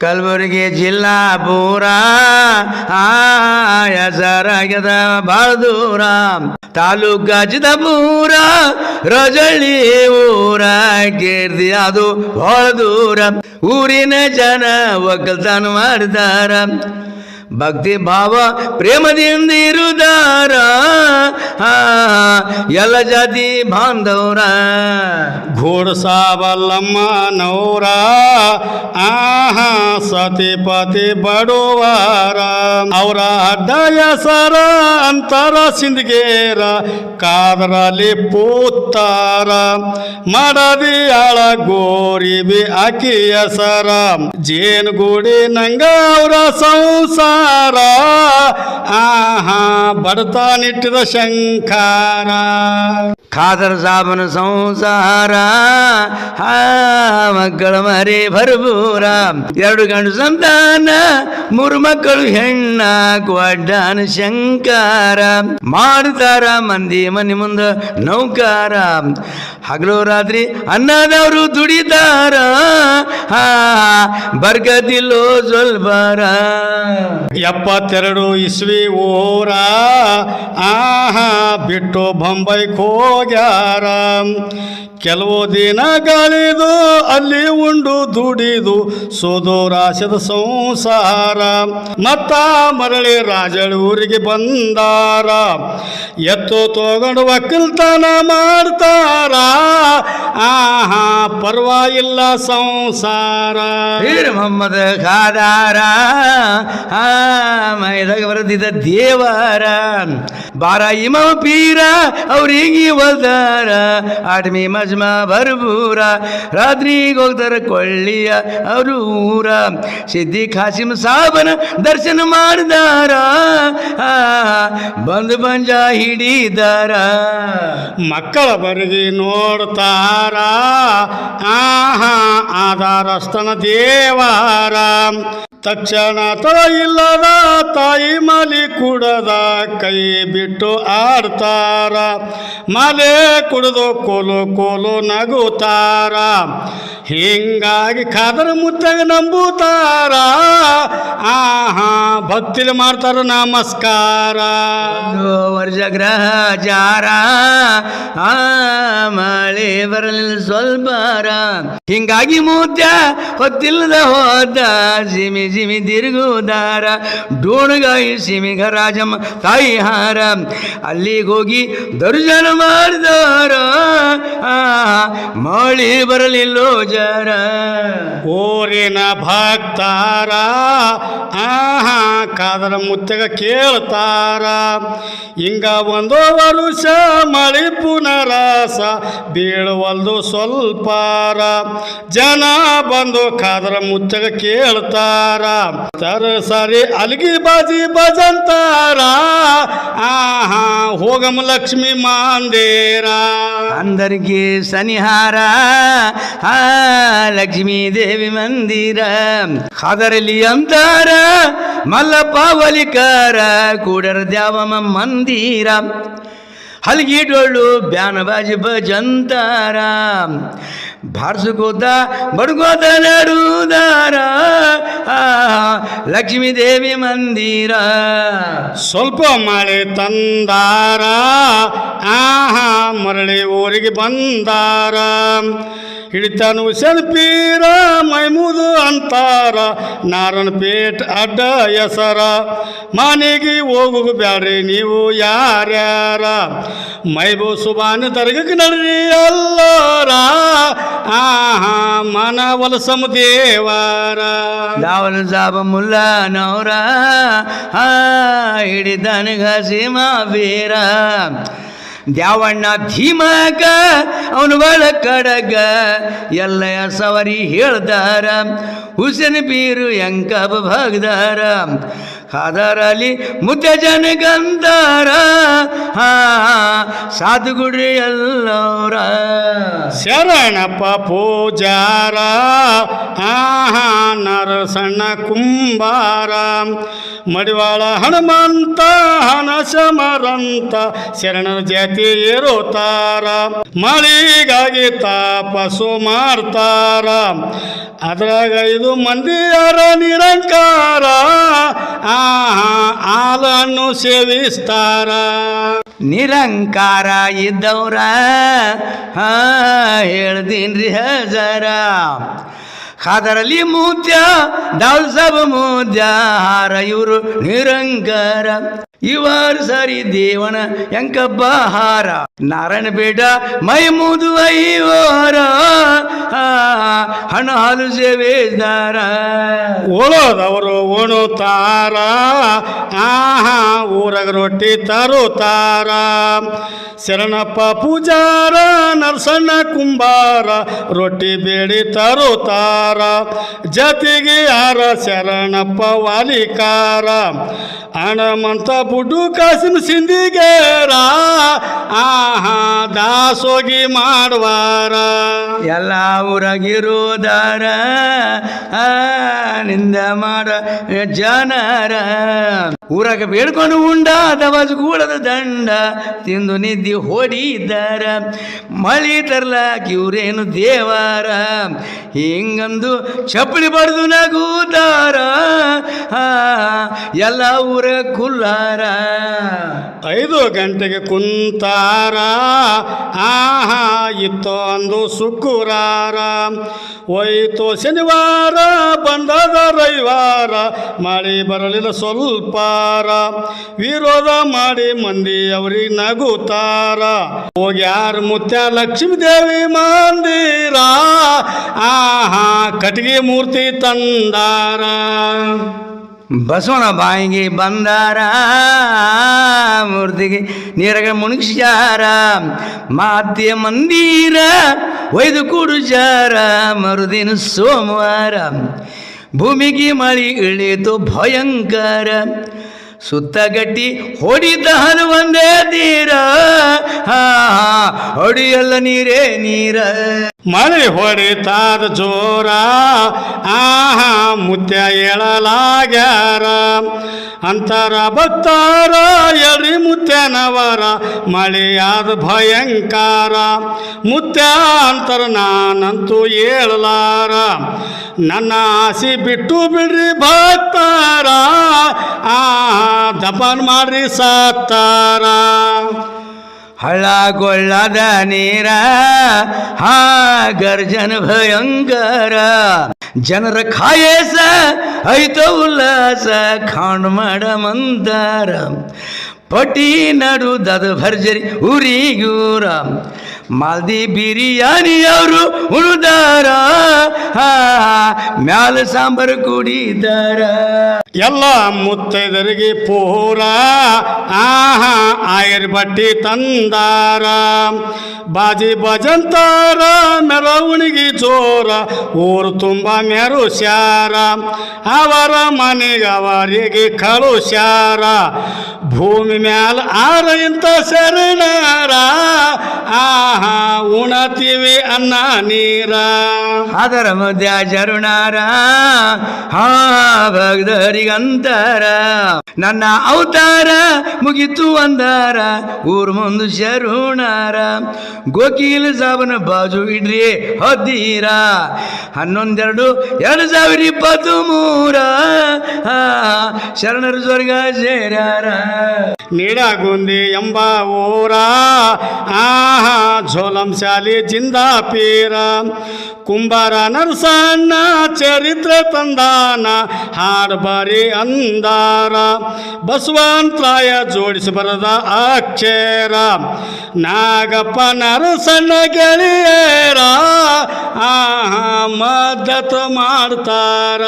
ಕಲಬುರಗಿ ಜಿಲ್ಲಾ ಪೂರ ಹೆಸರಾಗ್ಯದ ಬಾಳ ದೂರ. ತಾಲೂಕ್ ಗಜದ ಪೂರ ರಜಳಿ ಊರ, ಕೀರ್ತಿ ಅದು ಬಹದೂರ ಊರಿನ ಜನ ಒಕ್ಕಲ್ತನ ಮಾಡಿದಾರ ಭಕ್ತಿ ಭಾವ ಪ್ರೇಮದಿಂದ ಇರುದಾರ. ಎಲ್ಲ ಜಾತಿ ಬಾಂಧವರ. ಘೋಡಸಾಬಲ್ಲಮ್ಮ ನೌರ. ಆಹಾ ಸತಿಪತಿ ಬಡುವಾರ. ಅವರ ದಯ ಸರ ಅಂತರ ಸಿಂದಗೇರ ಕಾದರಲ್ಲಿ ಪೂತ್ತಾರ ಮಾಡದಿ ಗೋರಿ ಬಿ ಅಕಿ ಸರ. ಜೇನುಗೂಡಿ ನಂಗ ಅವರ ಸಂಸಾರ. ಆಹಾ ಬಡತಾನಿಟ್ಟಿದ ಶಂಕಾರ ಖಾದರ್ ಸಾಬನ ಸಂಸಾರ ಮಕ್ಕಳ ಮರಿ ಭರ್ಪೂರ ಎರಡು ಗಂಡು ಸಂತಾನ, ಮೂರು ಮಕ್ಕಳು ಹೆಣ್ಣ ಕೊಡ್ಡಾನ ಶಂಕಾರ. ಮಾಡ್ತಾರ ಮಂದಿ ಮನೆ ಮುಂದ ನೌಕಾರ. ಹಗಲು ರಾತ್ರಿ ಅನ್ನದವರು ದುಡಿತಾರ ಬರ್ಗದಿಲ್ಲೋ ಸ್ವಲ್ಪಾರ ಎಪ್ಪತ್ತೆರಡು ಇಸ್ವಿ ಓರ, ಆಹಾ, ಬಿಟ್ಟು ಬೊಂಬೈಗೆ ಹೋಗ್ಯಾರ ಕೆಲವು ದಿನಗಳಿದು ಅಲ್ಲಿ ಉಂಡು ದುಡಿದು ಸೋದೋರಾಶದ ಸಂಸಾರ. ಮತ್ತ ಮರಳಿ ರಾಜಳ ಊರಿಗೆ ಬಂದಾರ. ಎತ್ತು ತಗೊಂಡು ಒಕ್ಕಲ್ತನ ಮಾಡ್ತಾರ. ಆಹಾ, ಪರ್ವಾಗಿಲ್ಲ ಸಂಸಾರ. ವೀರ ಮೊಹಮ್ಮದ್ ಖಾದಾರ. ಆ ಮೈದಾಗ ಬರೆದಿದ್ದ ದೇವರ. ಬಾರ ಇಮ ಪೀರ, ಅವ್ರಿಗೆ ಒಲ್ದಾರ ಆಟ್ಮಿ ಮಜ್ಮಾ ಭರ್ಬೂರ ರಾತ್ರಿಗೆ ಹೋಗ್ತಾರ ಕೊಳ್ಳಿಯ ಅವರು ಊರ ಸಿದ್ದಿ ಖಾಸಿಮ್ ಸಾಬನ ದರ್ಶನ ಮಾಡಿದಾರ ಬಂದು ಬಂಜ ಹಿಡಿದಾರ. ಮಕ್ಕಳ ಬರೆದಿ ನೋಡ್ತಾರ ಆಹಾ ಆಧಾರಸ್ಥನ ದೇವಾರ. ತಕ್ಷಣ ಇಲ್ಲದ ತಾಯಿ ಮಲಿ ಕುಡದ ಕೈ ಬಿಟ್ಟು ಆಡ್ತಾರ. ಮಲೆ ಕುಡಿದು ಕೋಲು ಕೋಲು ನಗುತ್ತಾರ ಹಿಂಗಾಗಿ ಖಾದರ ಮುತ್ತಾಗ ನಂಬುತ್ತಾರ ಆಹಾ, ಭಕ್ತಿಲಿ ಮಾಡ್ತಾರ ನಮಸ್ಕಾರ. ವರ್ಷ ಗ್ರಹ ಗ್ರಹಚಾರ ಆ, ಮಳೆ ಬರಲಿಲ್ಲ ಸ್ವಲ್ಪ ಹಿಂಗಾಗಿ ಮೂತ್ಯ ಹೊತ್ತಿಲ್ಲದ ಹೋದ ಜಿಮಿ ಸಿಮಿ ದಿರುಗುದಾರ ಡೋಣಗಾಯಿ ಸಿಮಿಗ ರಾಜಮ್ಮ ತಾಯಿ ಹಾರ. ಅಲ್ಲಿಗೆ ಹೋಗಿ ದರ್ಶನ ಮಾಡಿದಾರ. ಮಳೆ ಬರಲಿಲ್ಲೋ ಜರ. ಊರಿನ ಭಕ್ತಾರ ಆಹಾ ಕಾದರ ಮುತ್ತಗ ಕೇಳ್ತಾರ. ಹಿಂಗ ಒಂದು ವರುಷ ಮಳಿ ಪುನರಾಸ ಬೀಳುವಲ್ದು ಸ್ವಲ್ಪಾರ. ಜನ ಬಂದು ಕಾದರ ಮುತ್ತಗ ಕೇಳ್ತಾರ ತರ ಸರಿ ಅಲ್ಗಿ ಬಾಜಿ ಭಜಂತಾರ ಆಹಾ ಹೋಗಮ ಲಕ್ಷ್ಮಿ ಮಾಂದೇರ అందరికీ సనిహార ఆ లక్ష్మీదేవి మందిర ఖదరలి అంతార మల్లప్ప వలికార కూడర ద్యావమ మందిర ಹಲ್ಗಿಡೊಳ್ಳು ಬ್ಯಾನ ಬಾಜಿ ಭಜಂತಾರ ಬಾರ್ಸುಕೋತ ಬಡ್ಕೋತ ನಡುದಾರ ಆ, ಲಕ್ಷ್ಮೀದೇವಿ ಮಂದಿರ ಸ್ವಲ್ಪ ಮಳೆ ತಂದಾರ ಆಹಾ ಮರಳಿ ಊರಿಗೆ ಬಂದಾರ ಹಿಡಿತಾನು ಪೀರ, ಮೈಮುದು ಅಂತಾರ, ನಾರನ ಪೇಟ್ ಅಡ್ಡ ಹೆಸರ. ಮನೆಗೆ ಹೋಗುಗ ಬ್ಯಾಡ್ರಿ ನೀವು ಯಾರ್ಯಾರ. ಮೈಬು ಸುಬಾನ ದರ್ಗಕ್ಕೆ ನಡ್ರಿ ಅಲ್ಲೋರ ಆಹಾ ಮನ ವಲಸಮ ದೇವಾರ. ದಾವಲ ಸಾಬ ಮುಲ್ಲ ನವರ ಆ ಹಿಡಿದನ ಘಸೀಮ ಬೀರ ದ್ಯಾವಣ್ಣ ಧೀಮಕ ಅವನು ಬಳ ಕಡಗ. ಎಲ್ಲಯ ಸವರಿ ಹೇಳ್ದಾರ ಹುಸನ್ ಬೀರು ಎಂಕಬ ಭಗ್ದಾರ. ಖಾದರಲ್ಲಿ ಮುದ್ದೆ ಜನಗಂದಾರ ಹಾ ಸಾಧುಗುಡಿ ಎಲ್ಲವರ. ಶರಣಪ್ಪ ಪೂಜಾರ ಆಹಾ ನರ ಸಣ್ಣ ಕುಂಬಾರ. ಮಡಿವಾಳ ಹನುಮಂತ ಹನಶಮರಂತ ಶರಣರ ಜಾತಿ ಇರುತ್ತಾರ. ಮಳಿಗಾಗಿ ತಾಪಸು ಮಾಡ್ತಾರ. ಅದ್ರಾಗ ಇದು ಮಂದಿಯರ ನಿರಂಕಾರ. ಆಹಾ ಹಾಲನ್ನು ಸೇವಿಸ್ತಾರ. ನಿರಂಕಾರ ಇದ್ದವ್ರ ಹೇಳ್ದೀನ್ರಿ ಹಜರ. ಅದರಲ್ಲಿ ಮೂತ್ಯ ದಾಲ್ ಸಬ ಮೂತ್ಯ ಹಾರ ಇವರು ನಿರಂಕಾರ. ಇವರು ಸರಿ ದೇವನ ಎಂಕಬ್ಬ ಹಾರ ನಾರಾಯಣ ಬೇಡ, ಮೈ ಮುದು ಐವರ ಹಣ ಹಾಲು ಸೇವೆದಾರ ಉಳೋದವರು ಉಣುತ್ತಾರ ಆಹಾ ಊರಾಗ ರೊಟ್ಟಿ ತರುತ್ತಾರ ಶರಣಪ್ಪ ಪೂಜಾರ, ನರಸಣ್ಣ ಕುಂಬಾರ, ರೊಟ್ಟಿ ಬೇಡಿ ತರುತ್ತಾರ ಜತಿಗೆ ಯಾರ ಶರಣಪ್ಪ ವಾಲಿಕಾರ. ಹಣಮಂತ ಬುಡ್ಡು ಕಾಸಿನ ಸಿಂದಿಗೇರ ಆಹಾ, ದಾಸೋಗಿ ಮಾಡುವಾರ. ಎಲ್ಲ ಊರಾಗಿರೋದಾರ ನಿಂದ ಮಾಡ ಜನರ. ಊರಾಗ ಬೇಡ್ಕೊಂಡು ಉಂಡ ದವಾಜ್ ಕೂಡದ ದಂಡ ತಿಂದು ನಿದ್ದಿ ಹೊಡಿದಾರ. ಮಳಿ ತರ್ಲಾಕ ಇವ್ರೇನು ದೇವಾರ. ಹಿಂಗಂದು ಚಪ್ಪಲಿ ಬಡ್ದು ನಗೂತಾರ. ಎಲ್ಲ ಊರ ಕುಲ್ಲಾರ. ಐದು ಗಂಟೆಗೆ ಕುಂತಾರ. ಆಹಾ ಇತ್ತು ಅಂದು ಶುಕ್ರವಾರ. ಹೋಯ್ತು ಶನಿವಾರ ಬಂದದ. ರವಿವಾರ ಮಾಡಿ ಬರಲಿಲ್ಲ ಸ್ವಲ್ಪಾರ. ವಿರೋಧ ಮಾಡಿ ಮಂದಿ ಅವ್ರಿಗೆ ನಗುತ್ತಾರ ಹೋಗ್ಯಾರ ಮುತ್ಯ ಲಕ್ಷ್ಮೀ ದೇವಿ ಮಂದಿರ, ಆಹಾ, ಕಟ್ಟಿಗೆ ಮೂರ್ತಿ ತಂದಾರ. ಬಸವನ ಬಾಯಿಗೆ ಬಂದಾರ, ಮೂರ್ತಿಗೆ ನೀರಾಗ ಮುಣಗ್ಸ್ಯಾರ. ಮಾತೆ ಮಂದಿರ, ಒಯ್ದು ಕುಡುಜಾರ, ಮರುದಿನ ಸೋಮವಾರ. ಭೂಮಿಗೆ ಮಳಿ ಇಳಿತು ಭಯಂಕರ. ಸುತ್ತಗಟ್ಟಿ ಹೊಡಿದ ಹನುವಂದೇ ತೀರ. ಹಾ, ಹೊಡಿಯಲ್ಲ ನೀರೇ ನೀರ. ಮಳೆ ಹೊಡಿತಾದ ಜೋರ. ಆಹಾ ಮುತ್ಯ ಹೇಳಲಾಗ್ಯಾರ. ಅಂತರ ಭಕ್ತಾರ ಎಳಿ ಮುತ್ಯನವರ, ಮಳೆಯಾದ ಭಯಂಕಾರ. ಮುತ್ಯ ಅಂತರ ನಾನಂತೂ ಹೇಳಲಾರ. ನನ್ನ ಆಸೆ ಬಿಟ್ಟು ಬಿಡ್ರಿ ಭಕ್ತಾರ, ಆ ದಪನ್ ಮಾಡ್ರಿ ಸಾತ್ತಾರ. ಹಳ್ಳ ಕೊಳ್ಳದ ನೀರ ಹಾ ಗರ್ಜನ ಭಯಂಕರ. ಜನರ ಖಾಯಸ ಐತ ಉಲ್ಲಾಸ ಖಾಂಡ್ ಮಾಡ ಮಂದಾರ ಪಟಿ ನಡು ದದ ಭರ್ಜರಿ ಊರಿಗೂರ ಮಾಲ್ದಿ ಬಿರಿಯಾನಿ ಅವರು ಉಳಿದಾರ ಹಾ, ಮ್ಯಾಲ ಸಾಂಬಾರು ಕುಡಿದಾರ. ಎಲ್ಲ ಮುತ್ತೈದರಿಗೆ ಪೂರ. ಆಹಾ, ಆಯರ್ ಬಟ್ಟಿ ತಂದಾರ. ಬಾಜಿ ಭಜಂತಾರ, ಮೆರವಣಿಗೆ ಜೋರ. ಊರು ತುಂಬ ಮೆರುಸ್ಯಾರ ಅವರ ಮನೆಗೆ ಅವರಿಗೆ ಕಳುಸ್ಯಾರ. ಭೂಮಿ ಮ್ಯಾಲ ಆರ ಇಂಥ ಶರಣರ. ಆಹಾ, ಉಣತೀವಿ ಅನ್ನ ನೀರ. ಅದರ ಮಧ್ಯ ಶರಣಾರ. ಹಾ ಭಕ್ತರಿಗಂತಾರ ನನ್ನ ಅವತಾರ ಮುಗಿತು ಅಂದಾರ. ಊರ್ ಮುಂದು ಶರುಣಾರ. ಗೋಕೀಲ್ ಸಾಬನ ಬಾಜು ಇಡ್ರಿ ಹದ್ದೀರ ಹನ್ನೊಂದೆರಡು, ಎರಡು ಸಾವಿರ ಇಪ್ಪತ್ತು ಮೂರ ಶರಣರು ಸ್ವರ್ಗ ಸೇರ್ಯಾರ. ನೀಡಗುಂದಿ ಎಂಬ ಊರ, ಆಹಾ, ಝೋಲಂ ಶಾಲಿ ಜಿಂದಾಪೀರ ಕುಂಬಾರ ನರಸಣ್ಣ ಚರಿತ್ರೆ ತಂದಾನ, ಹಾಡು ಬಾರಿ ಅಂದಾರ. ಬಸವಂತರಾಯ ಜೋಡಿಸಿ ಬರದ ಅಕ್ಷರ, ನಾಗಪ್ಪ ನರಸಣ್ಣ ಗೆಳೆಯರ, ಆಹಾ ಮದ್ದತ್ತು ಮಾಡ್ತಾರ.